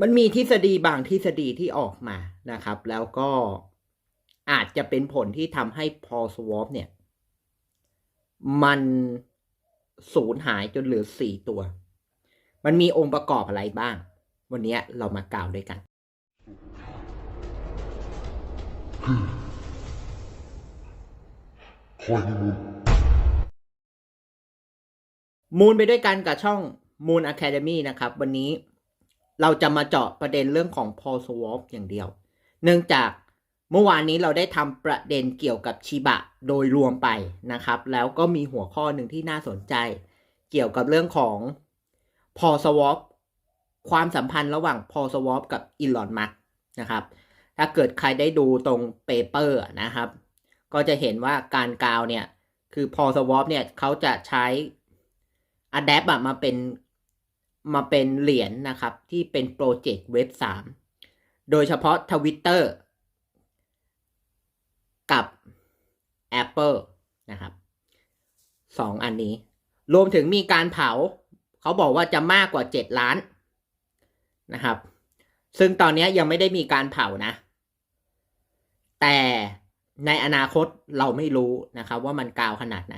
มันมีทฤษฎีบางทฤษฎีที่ออกมานะครับ แล้วก็อาจจะเป็นผลที่ทำให้พอสวอปเนี่ย มันสูญหายจนเหลือสี่ตัว มันมีองค์ประกอบอะไรบ้าง วันนี้เรามากล่าวด้วยกัน มูลไปด้วยกันกับช่อง Moon Academy นะครับ วันนี้ เราจะมาเจาะประเด็นเรื่องของ Paul Swap อย่างเดียว เนื่องจากเมื่อวานนี้เราได้ทำประเด็นเกี่ยวกับชิบะโดยรวมไปนะครับ แล้วก็มีหัวข้อหนึ่งที่น่าสนใจ เกี่ยวกับเรื่องของ Paul Swap ความสัมพันธ์ระหว่าง Paul Swap กับ Elon Musk นะครับ ถ้าเกิดใครได้ดูตรงเปเปอร์นะครับ ก็จะเห็นว่าการกาวเนี่ย คือ Paul Swap เนี่ยเขาจะใช้ Adapt อะมาเป็น มาเป็นเหรียญนะครับ ที่เป็นโปรเจกต์เว็บ 3 โดยเฉพาะ Twitter กับ Apple นะครับสองอันนี้ รวมถึงมีการเผา เขาบอกว่าจะมากกว่า 7 ล้านนะครับ ซึ่งตอนนี้ยังไม่ได้มีการเผานะ แต่ในอนาคตเราไม่รู้นะครับ ว่ามันกาวขนาดไหน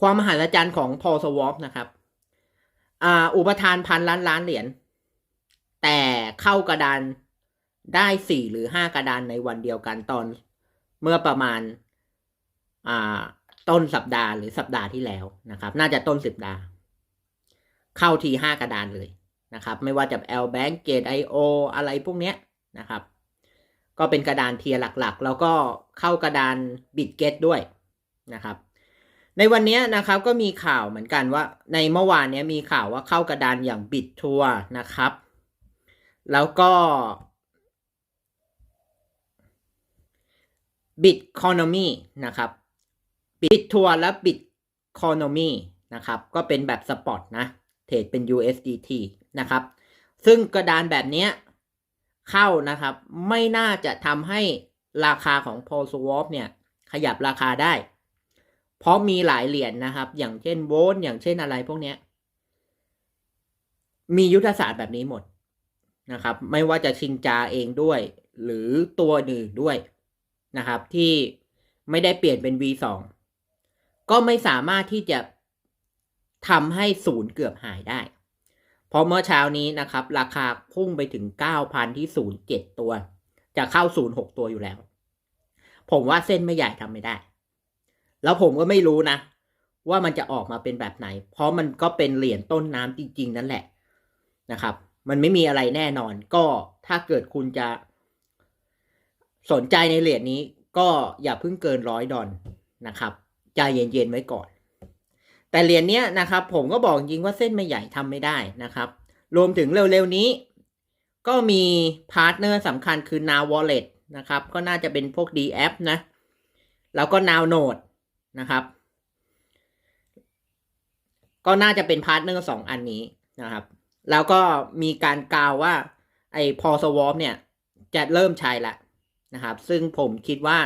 ความมหัศจรรย์ของพอสวอปนะครับ อ่าอุปทานพันล้านล้านเหรียญแต่เข้ากระดานได้สี่หรือห้ากระดานในวันเดียวกันตอนเมื่อประมาณอ่าต้นสัปดาห์หรือสัปดาห์ที่แล้วนะครับ น่าจะต้นสัปดาห์ เข้าทีห้ากระดานเลยนะครับ ไม่ว่าจะ L Bank Gate IO อะไรพวกเนี้ยนะครับ ก็เป็นกระดานเทียร์หลักๆ แล้วก็เข้ากระดานบิตเกตด้วยนะครับ ในวันนี้นะครับก็มีข่าวเหมือนกันว่าในเมื่อวานนี้มีข่าวว่าเข้ากระดานอย่างบิตทัวนะครับ แล้วก็บิตคอนมีนะครับบิตทัวและบิตคอนมีนะครับก็เป็นแบบสปอตนะเทรดเป็น USDT นะครับ ซึ่งกระดานแบบนี้เข้านะครับ ไม่น่าจะทำให้ราคาของ p o l Swap เนี่ยขยับราคาได้ เพราะมีหลายเหรียญนนะครับ อย่างเช่นโวลต์อย่างเช่นอะไรพวกเนี้ย มียุทธศาสตร์แบบนี้หมดนะครับ ไม่ว่าจะชิงจาเองด้วย หรือตัวอื่นด้วยนะครับ ที่ไม่ได้เปลี่ยนเป็น V2 ก็ไม่สามารถที่จะทำให้ศูนย์เกือบหายได้ เพราะเมื่อเช้านี้นะครับ ราคาพุ่งไปถึง 9,000 ที่07ตัว จะเข้า06ตัวอยู่แล้ว ผมว่าเส้นไม่ใหญ่ทำไม่ได้ แล้วผมก็ไม่รู้นะ ว่ามันจะออกมาเป็นแบบไหน เพราะมันก็เป็นเหรียญต้นน้ำจริง ๆ นั่นแหละนะครับ มันไม่มีอะไรแน่นอน ก็ถ้าเกิดคุณจะ สนใจในเหรียญนี้ ก็อย่าเพิ่งเกินร้อยดอลนะครับใจเย็นๆไว้ก่อน แต่เหรียญเนี้ยนะครับ ผมก็บอกจริงว่าเส้นไม่ใหญ่ทำไม่ได้นะครับ รวมถึงเร็วๆนี้ ก็มีพาร์ทเนอร์สำคัญคือ Now Wallet นะครับ ก็น่าจะเป็นพวก D App นะ แล้วก็ Now Node นะครับ ก็น่าจะเป็นพาร์ทเนอร์สองอันนี้นะครับ แล้วก็มีการกล่าวว่าไอ้พอสวอปเนี่ยจะเริ่มใช้ละนะครับ ซึ่งผมคิดว่า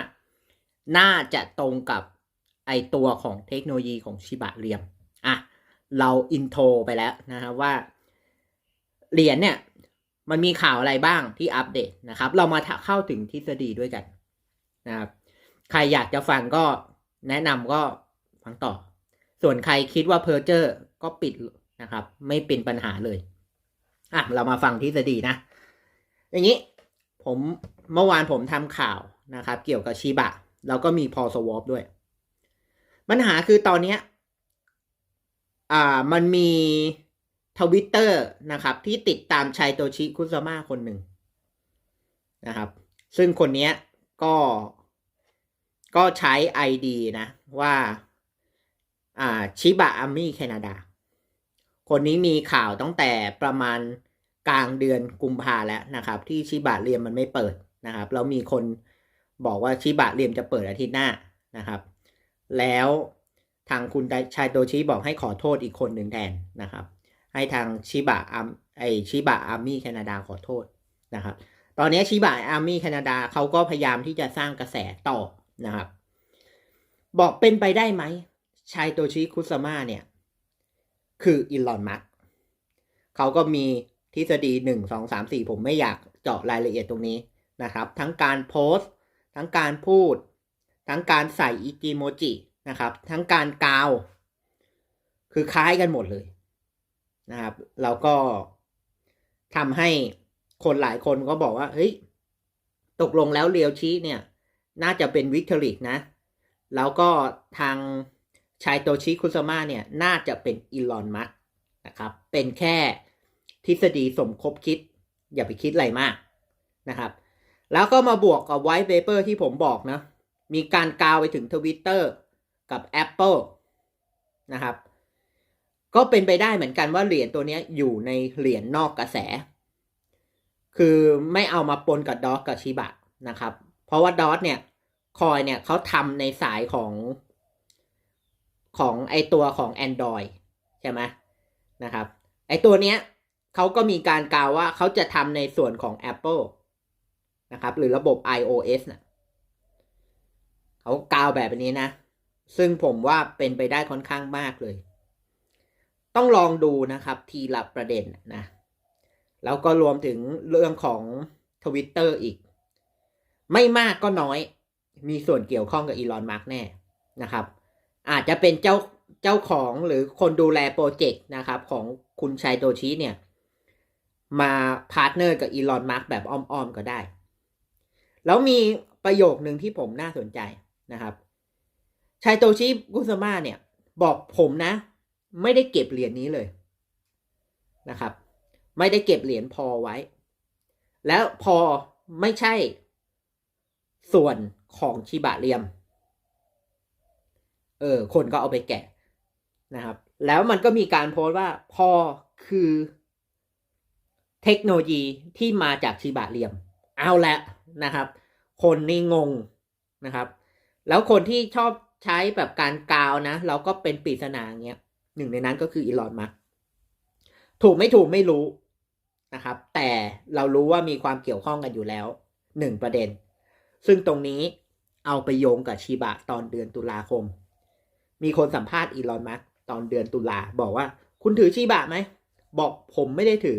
น่าจะตรงกับไอตัวของเทคโนโลยีของชิบะเรียม อะ เราอินโทรไปแล้วนะครับว่า เหรียญเนี่ย มันมีข่าวอะไรบ้างที่อัปเดตนะครับ เรามาเข้าถึงทฤษฎีด้วยกันนะครับ ใครอยากจะฟังก็ แนะนำก็ฟังต่อ ส่วนใครคิดว่าเพอร์เจอร์ก็ปิดนะครับ ไม่เป็นปัญหาเลย อะ เรามาฟังทฤษฎีนะ อย่างนี้ผมเมื่อวานผมทำข่าวนะครับ เกี่ยวกับชิบะ แล้วก็มีพอสวอปด้วย ปัญหาคือตอนนี้อ่ามันมีทวิตเตอร์นะครับ ที่ติดตามชัยโตชิคุซาม่าคนหนึ่งนะครับ ซึ่งคนนี้ก็ ก็ใช้ ID นะว่าอ่าชิบะอามี่แคนาดา คนนี้มีข่าวตั้งแต่ประมาณกลางเดือนกุมภาแล้วนะครับ ที่ชิบะเรียมมันไม่เปิดนะครับ แล้วมีคนบอกว่าชิบะเรียมจะเปิดอาทิตย์หน้านะครับ แล้วทางคุณชายโตชิบอกให้ขอโทษอีกคนหนึ่งแทนนะครับ ให้ทางชิบะอาไอชิบะอาร์มี่แคนาดาขอโทษนะครับ ตอนนี้ชิบะอาร์มี่แคนาดาเขาก็พยายามที่จะสร้างกระแสต่อ นะครับ บอกเป็นไปได้ไหม ชายโตชิคุซาม่าเนี่ย คืออีลอนมัสเขาก็มีทฤษฎีหนึ่งสองสามสี่ผมไม่อยากเจาะรายละเอียดตรงนี้นะครับ ทั้งการโพสต์ ทั้งการพูด ทั้งการใส่อีจีโมจินะครับ ทั้งการกาว คือคล้ายกันหมดเลยนะครับแล้วก็ทำให้คนหลายคนก็บอกว่า เฮ้ย ตกลงแล้วเรียวชีเนี่ย น่าจะเป็นวิกตอริกนะ แล้วก็ทางชายโตชิคุซาม่าเนี่ย น่าจะเป็นอีลอนมัสนะครับ เป็นแค่ทฤษฎีสมคบคิด อย่าไปคิดอะไรมากนะครับ แล้วก็มาบวกกับไวท์เปเปอร์ที่ผมบอกนะ มีการกาวไปถึงทวิตเตอร์กับ Apple นะครับ ก็เป็นไปได้เหมือนกันว่าเหรียญตัวนี้อยู่ในเหรียญนอกกระแส คือไม่เอามาปนกับดอ g กับชิบะนะครับ ราะว่าดอ g เนี่ยคอยเนี่ยเขาทำในสายของของไอตัวของ Android ใช่ไหมนะครับ ไอตัวเนี้ยเขาก็มีการกล่าวว่าเขาจะทำในส่วนของ Apple นะครับหรือระบบ iOS นะเขากล่าวแบบนี้นะ ซึ่งผมว่าเป็นไปได้ค่อนข้างมากเลย ต้องลองดูนะครับทีละประเด็นนะ แล้วก็รวมถึงเรื่องของทวิตเตอร์อีก ไม่มากก็น้อย มีส่วนเกี่ยวข้องกับอีลอนมาร์กแน่นะครับ อาจจะเป็นเจ้าเจ้าของหรือคนดูแลโปรเจกต์นะครับ ของคุณชัยโตชิเนี่ย มาพาร์ทเนอร์กับอีลอนมาร์กแบบอ้อมๆก็ได้ แล้วมีประโยคหนึ่งที่ผมน่าสนใจนะครับชัยโตชิกุสมาเนี่ย บอกผมนะ ไม่ได้เก็บเหรียญนี้เลยนะครับ ไม่ได้เก็บเหรียญพอไว้ แล้วพอไม่ใช่ ส่วนของชิบะเรียม เออ คนก็เอาไปแกะนะครับ แล้วมันก็มีการโพสต์ว่าพอคือเทคโนโลยีที่มาจากชิบะเรียม เอาละนะครับ คนนี่งงนะครับ แล้วคนที่ชอบใช้แบบการกาวนะ เราก็เป็นปริศนาอย่างเงี้ยหนึ่งในนั้นก็คืออีลอนมัสถูกไม่ถูกไม่รู้นะครับ แต่เรารู้ว่ามีความเกี่ยวข้องกันอยู่แล้วหนึ่งประเด็น ซึ่งตรงนี้เอาไปโยงกับชิบะตอนเดือนตุลาคม มีคนสัมภาษณ์อีลอนมัสตอนเดือนตุลาบอกว่า คุณถือชิบะไหม บอกผมไม่ได้ถือ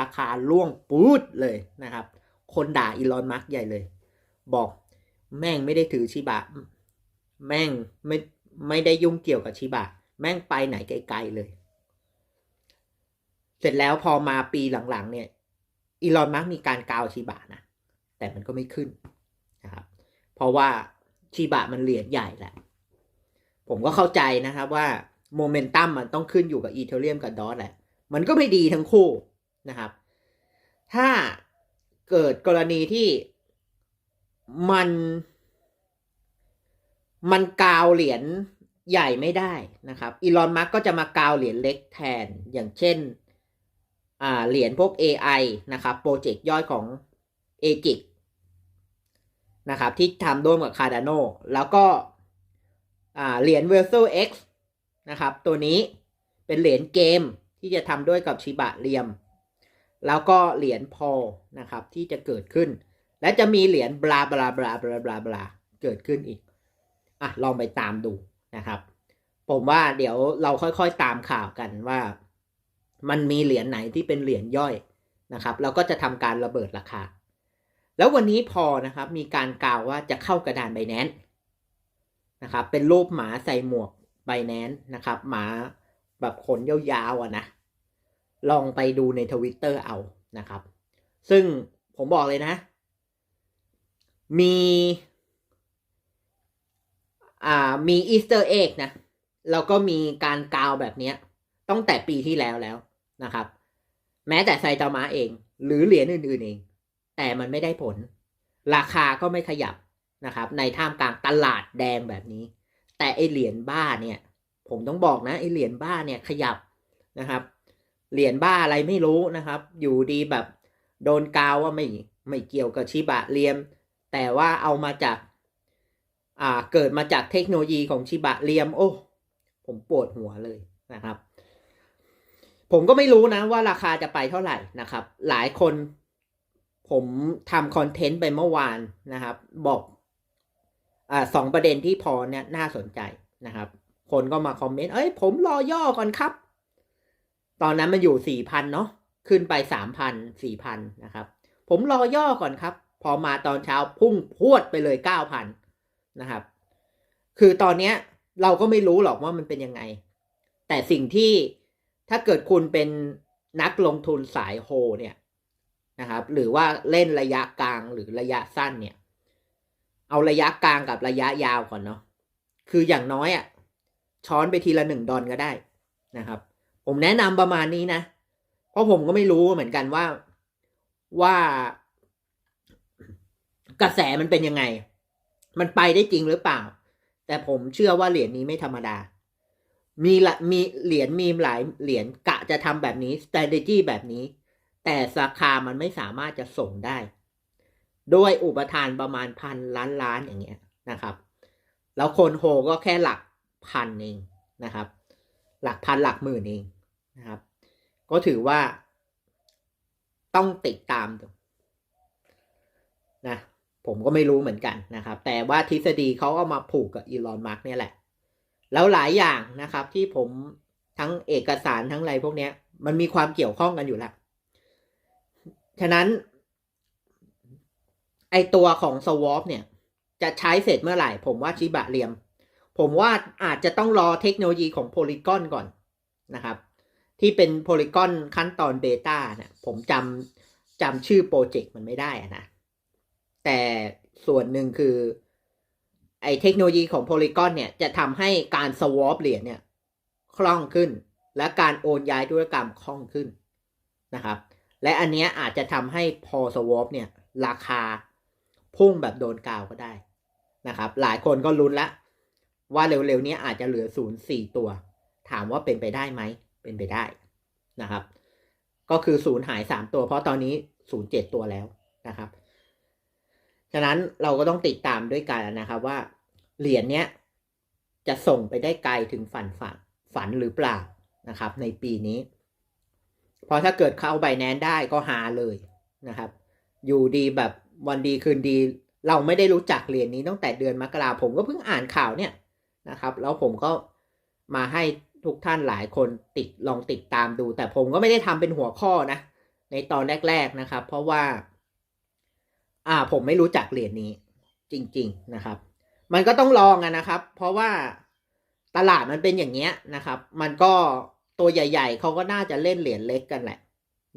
ราคาล่วงปูดเลยนะครับ คนด่าอีลอนมัสใหญ่เลย บอกแม่งไม่ได้ถือชิบะ แม่งไม่ไม่ได้ยุ่งเกี่ยวกับชิบะ แม่งไปไหนไกลๆเลย เสร็จแล้วพอมาปีหลังๆเนี่ยอีลอนมัสมีการกาวชิบะนะ แต่มันก็ไม่ขึ้น เพราะว่าชิบะมันเหรียญใหญ่แหละผมก็เข้าใจนะครับว่าโมเมนตัมมันต้องขึ้นอยู่กับอีเทเรียมกับดอทแหละ มันก็ไม่ดีทั้งคู่นะครับ ถ้าเกิดกรณีที่มัน มันกาวเหรียญใหญ่ไม่ได้นะครับอีลอนมัสก็จะมากาวเหรียญเล็กแทนอย่างเช่น อ่าเหรียญพวก AI นะครับ โปรเจกต์ย่อยของ a g i c นะครับที่ทำร่วมกับ Cardano แล้วก็เหรียญ v e r s a l X นะครับตัวนี้เป็นเหรียญเกมที่จะทำด้วยกับชิบะเรียม แล้วก็เหรียญพอนะครับที่จะเกิดขึ้น และจะมีเหรียญบลาบลาบลาบลาบลาบลาเกิดขึ้นอีกอะลองไปตามดูนะครับ ผมว่าเดี๋ยวเราค่อยๆตามข่าวกันว่า มันมีเหรียญไหนที่เป็นเหรียญย่อยนะครับเราก็จะทำการระเบิดราคา แล้ววันนี้พอนะครับมีการกล่าวว่าจะเข้ากระดานไบแนนนะครับเป็นรูปหมาใส่หมวกไบแนนนะครับ หมาแบบขนยาวๆอะนะ ลองไปดูในทวิตเตอร์เอานะครับ ซึ่งผมบอกเลยนะ มีอ่ามีอีสเตอร์เอ็กนะแล้วก็มีการกาวแบบเนี้ยตั้งแต่ปีที่แล้วแล้วนะครับ แม้แต่ไซตามะเอง หรือเหรียญอื่นๆเอง แต่มันไม่ได้ผล ราคาก็ไม่ขยับนะครับ ในท่ามกลางตลาดแดงแบบนี้ แต่ไอเหรียญบ้าเนี่ย ผมต้องบอกนะไอเหรียญบ้าเนี่ยขยับนะครับ เหรียญบ้าอะไรไม่รู้นะครับ อยู่ดีแบบโดนกาวว่าไม่ไม่เกี่ยวกับชิบะเรียม แต่ว่าเอามาจากอ่าเกิดมาจากเทคโนโลยีของชิบะเรียม โอ้ ผมปวดหัวเลยนะครับ ผมก็ไม่รู้นะว่าราคาจะไปเท่าไหร่นะครับ หลายคน ผมทำคอนเทนต์ไปเมื่อวานนะครับ บอกอสองประเด็นที่พอเนี่ยน่าสนใจนะครับ คนก็มาคอมเมนต์เอ้ยผมรอย่อก่อนครับ ตอนนั้นมันอยู่สี่พันเนาะขึ้นไปสามพันสี่พันนะครับ ผมรอย่อก่อนครับ พอมาตอนเช้าพุ่งพวดไปเลยเก้าพันนะครับ คือตอนเนี้ยเราก็ไม่รู้หรอกว่ามันเป็นยังไง แต่สิ่งที่ถ้าเกิดคุณเป็นนักลงทุนสายโฮเนี่ย นะครับหรือว่าเล่นระยะกลางหรือระยะสั้นเนี่ย เอาระยะกลางกับระยะยาวก่อนเนาะคืออย่างน้อยอะ่ะช้อนไปทีละหนึ่งดอนก็ได้นะครับ ผมแนะนำประมาณนี้นะ เพราะผมก็ไม่รู้เหมือนกันว่าว่ากระแสมันเป็นยังไง มันไปได้จริงหรือเปล่า แต่ผมเชื่อว่าเหรียญนี้ไม่ธรรมดา มีละมีเหรียญมีหลายเหรียญกะจะทำแบบนี้ strategy แบบนี้ แต่ราคามันไม่สามารถจะส่งได้ ด้วยอุปทานประมาณพันล้านล้านอย่างเงี้ยนะครับ แล้วคนโฮก็แค่หลักพันเองนะครับ หลักพันหลักหมื่นเองนะครับ ก็ถือว่าต้องติดตามนะผมก็ไม่รู้เหมือนกันนะครับ แต่ว่าทฤษฎีเขาเอามาผูกกับอีลอนมาร์กเนี่ยแหละ แล้วหลายอย่างนะครับที่ผมทั้งเอกสารทั้งอะไรพวกนี้มันมีความเกี่ยวข้องกันอยู่แล้ว ฉะนั้น ไอตัวของสวอปเนี่ย จะใช้เสร็จเมื่อไหร่ ผมว่าชิบะเรียม ผมว่าอาจจะต้องรอเทคโนโลยีของโพลีกอนก่อนนะครับ ที่เป็นโพลีกอนขั้นตอนเบต้าเนี่ยผมจำจำชื่อโปรเจกต์มันไม่ได้นะ แต่ส่วนหนึ่งคือ ไอเทคโนโลยีของโพลีกอนเนี่ยจะทำให้การสวอปเหรียญเนี่ยคล่องขึ้น และการโอนย้ายธุรกรรมคล่องขึ้นนะครับ และอันเนี้ยอาจจะทำให้พอสวอปเนี่ย ราคาพุ่งแบบโดนกาวก็ได้นะครับ หลายคนก็ลุ้นละ ว่าเร็วๆนี้อาจจะเหลือศูนย์สี่ตัว ถามว่าเป็นไปได้ไหม เป็นไปได้นะครับ ก็คือศูนย์หายสามตัว เพราะตอนนี้ศูนย์เจ็ดตัวแล้วนะครับ ฉะนั้นเราก็ต้องติดตามด้วยกันนะครับว่าเหรียญเนี้ยจะส่งไปได้ไกลถึงฝันฝันฝันหรือเปล่านะครับ ในปีนี้ เพราะถ้าเกิดเข้าใบแนนได้ก็หาเลยนะครับ อยู่ดีแบบวันดีคืนดี เราไม่ได้รู้จักเหรียญนี้ตั้งแต่เดือนมกราผมก็เพิ่งอ่านข่าวเนี่ยนะครับ แล้วผมก็มาให้ทุกท่านหลายคนติดลองติดตามดู แต่ผมก็ไม่ได้ทำเป็นหัวข้อนะ ในตอนแรก ๆนะครับ เพราะว่า อ่าผมไม่รู้จักเหรียญนี้จริง ๆนะครับ มันก็ต้องลองอะนะครับ เพราะว่าตลาดมันเป็นอย่างเงี้ยนะครับ มันก็ ตัวใหญ่ ๆ เขาก็น่าจะเล่นเหรียญเล็กกันแหละ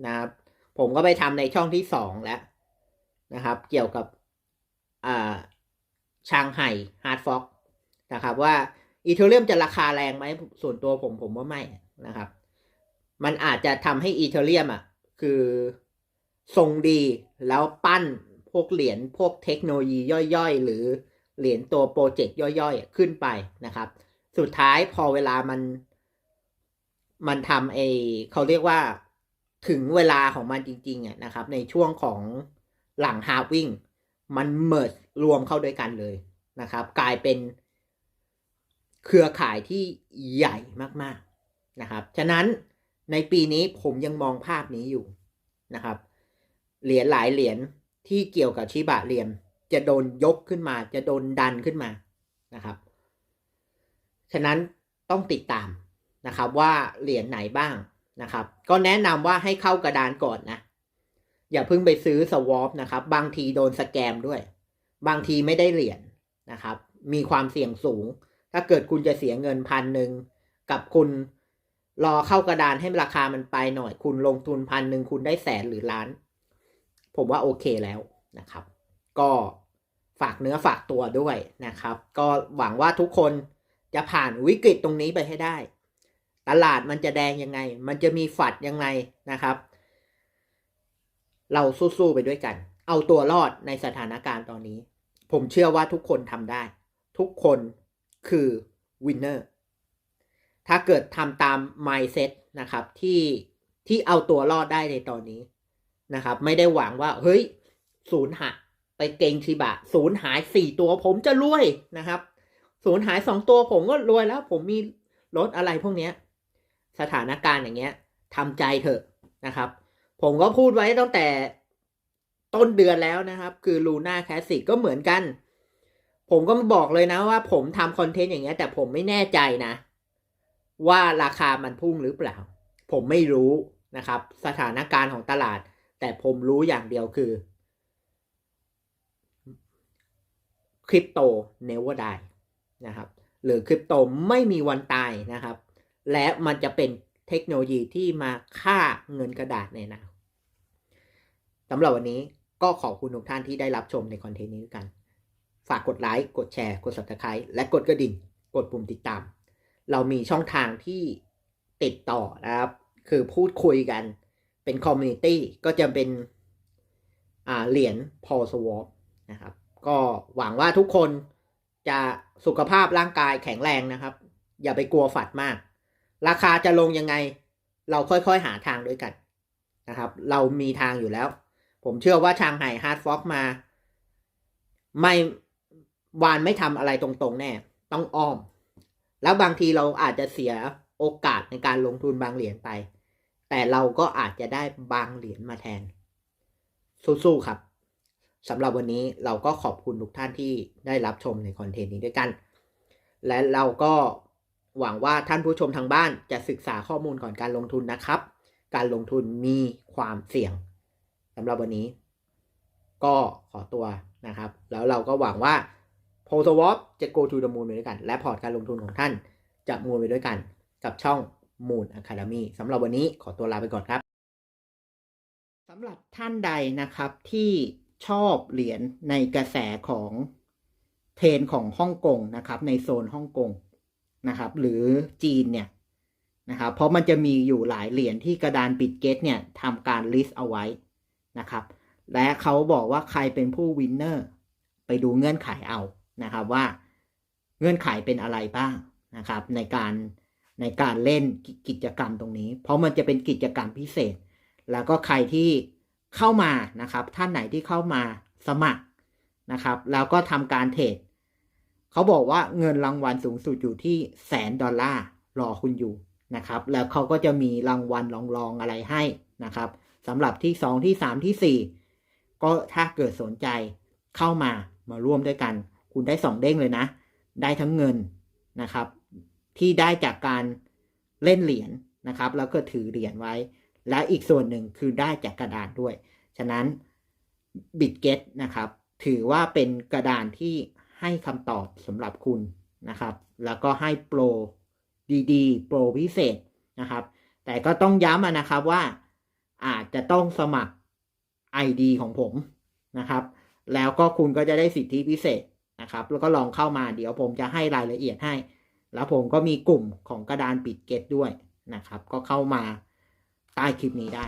นะครับ ผมก็ไปทำในช่องที่สองแล้วนะครับ เกี่ยวกับอ่าชางไห่ฮาร์ดฟ็อกนะครับว่าอีเทเรียมจะราคาแรงไหมส่วนตัวผมผมว่าไม่นะครับ มันอาจจะทำให้อีเทเรียมอะคือทรงดีแล้วปั้นพวกเหรียญพวกเทคโนโลยีย่อยๆ หรือเหรียญตัวโปรเจกต์ย่อยๆ ขึ้นไปนะครับ สุดท้ายพอเวลามัน มันทำเอเขาเรียกว่าถึงเวลาของมันจริงๆอะนะครับ ในช่วงของหลังฮาร์วิ่งมันเมิร์จรวมเข้าด้วยกันเลยนะครับ กลายเป็นเครือข่ายที่ใหญ่มากๆนะครับ ฉะนั้นในปีนี้ผมยังมองภาพนี้อยู่นะครับ เหรียญหลายเหรียญที่เกี่ยวกับชิบะเรียม จะโดนยกขึ้นมา จะโดนดันขึ้นมานะครับ ฉะนั้นต้องติดตาม นะครับว่าเหรียญไหนบ้างนะครับ ก็แนะนำว่าให้เข้ากระดานก่อนนะ อย่าเพิ่งไปซื้อสวอปนะครับ บางทีโดนสแกมด้วย บางทีไม่ได้เหรียญนะครับ มีความเสี่ยงสูง ถ้าเกิดคุณจะเสียเงินพันหนึ่งกับคุณรอเข้ากระดานให้ราคามันไปหน่อย คุณลงทุนพันหนึ่งคุณได้แสนหรือล้าน ผมว่าโอเคแล้วนะครับ ก็ฝากเนื้อฝากตัวด้วยนะครับ ก็หวังว่าทุกคนจะผ่านวิกฤตตรงนี้ไปให้ได้ ตลาดมันจะแดงยังไง มันจะมีฝัดยังไงนะครับ เราสู้ๆไปด้วยกัน เอาตัวรอดในสถานการณ์ตอนนี้ ผมเชื่อว่าทุกคนทำได้ ทุกคนคือวินเนอร์ถ้าเกิดทำตาม mindset นะครับที่ที่เอาตัวรอดได้ในตอนนี้นะครับ ไม่ได้หวังว่า เฮ้ย ศูนย์หายไปเกงชิบะ ศูนย์หายสี่ตัวผมจะรวยนะครับ ศูนย์หายสองตัวผมก็รวยแล้ว ผมมีรถอะไรพวกเนี้ย สถานการณ์อย่างเงี้ยทำใจเถอะนะครับ ผมก็พูดไว้ตั้งแต่ต้นเดือนแล้วนะครับ คือลูน่าแคสสิกก็เหมือนกัน ผมก็บอกเลยนะว่าผมทำคอนเทนต์อย่างเงี้ยแต่ผมไม่แน่ใจนะ ว่าราคามันพุ่งหรือเปล่า ผมไม่รู้นะครับ สถานการณ์ของตลาด แต่ผมรู้อย่างเดียวคือคริปโต never die นะครับ หรือคริปโตไม่มีวันตายนะครับ และมันจะเป็นเทคโนโลยีที่มาฆ่าเงินกระดาษในอนาคตสำหรับวันนี้ก็ขอบคุณทุกท่านที่ได้รับชมในคอนเทนต์นี้ด้วยกัน ฝากกดไลค์ กดแชร์ กด subscribe และกดกระดิ่ง กดปุ่มติดตาม เรามีช่องทางที่ติดต่อนะครับ คือพูดคุยกัน เป็นคอมมูนิตี้ ก็จะเป็นเหรียญพอสวอปนะครับ ก็หวังว่าทุกคนจะสุขภาพร่างกายแข็งแรงนะครับ อย่าไปกลัวฝัดมาก ราคาจะลงยังไง เราค่อยๆหาทางด้วยกันนะครับ เรามีทางอยู่แล้ว ผมเชื่อว่าชางไห่ฮาร์ดฟ็อกมา ไม่วานไม่ทำอะไรตรงๆ แน่ ต้องอ้อม แล้วบางทีเราอาจจะเสียโอกาสในการลงทุนบางเหรียญไป แต่เราก็อาจจะได้บางเหรียญมาแทน สู้ๆครับสำหรับวันนี้เราก็ขอบคุณทุกท่านที่ได้รับชมในคอนเทนต์นี้ด้วยกัน และเราก็ หวังว่าท่านผู้ชมทางบ้านจะศึกษาข้อมูลก่อนการลงทุนนะครับ การลงทุนมีความเสี่ยงสำหรับวันนี้ ก็ขอตัวนะครับ แล้วเราก็หวังว่า p o s w a p จะ go to the moon ไปด้วยกัน และพอร์ตการลงทุนของท่านจะมูนไปด้วยกัน กับช่อง Moon Academy สำหรับวันนี้ขอตัวลาไปก่อนครับสำหรับท่านใดนะครับที่ชอบเหรียญในกระแสของเทรนของฮ่องกงนะครับ ในโซนฮ่องกง นะครับ หรือจีนเนี่ยนะครับ เพราะมันจะมีอยู่หลายเหรียญที่กระดานปิดเกตเนี่ยทำการลิสต์เอาไว้นะครับ และเขาบอกว่าใครเป็นผู้วินเนอร์ไปดูเงื่อนไขเอานะครับว่าเงื่อนไขเป็นอะไรบ้างนะครับ ในการในการเล่นกิจกรรมตรงนี้ เพราะมันจะเป็นกิจกรรมพิเศษ แล้วก็ใครที่เข้ามานะครับ ท่านไหนที่เข้ามาสมัครนะครับ แล้วก็ทำการเทรด เขาบอกว่าเงินรางวัลสูงสุดอยู่ที่แสนดอลลาร์รอคุณอยู่นะครับ แล้วเขาก็จะมีรางวัลรองๆอะไรให้นะครับสำหรับที่สองที่สามที่สี่ก็ถ้าเกิดสนใจเข้ามามาร่วมด้วยกัน คุณได้สองเด้งเลยนะ ได้ทั้งเงินนะครับ ที่ได้จากการเล่นเหรียญนะครับ แล้วก็ถือเหรียญไว้ และอีกส่วนหนึ่งคือได้จากกระดานด้วย ฉะนั้นบิตเกตนะครับ ถือว่าเป็นกระดานที่ ให้คำตอบสำหรับคุณนะครับ แล้วก็ให้โปรดีๆ โปรพิเศษนะครับ แต่ก็ต้องย้ำนะครับว่าอาจจะต้องสมัคร ID ของผมนะครับ แล้วก็คุณก็จะได้สิทธิพิเศษนะครับ แล้วก็ลองเข้ามาเดี๋ยวผมจะให้รายละเอียดให้ แล้วผมก็มีกลุ่มของกระดานปิดเกตด้วยนะครับ ก็เข้ามาใต้คลิปนี้ได้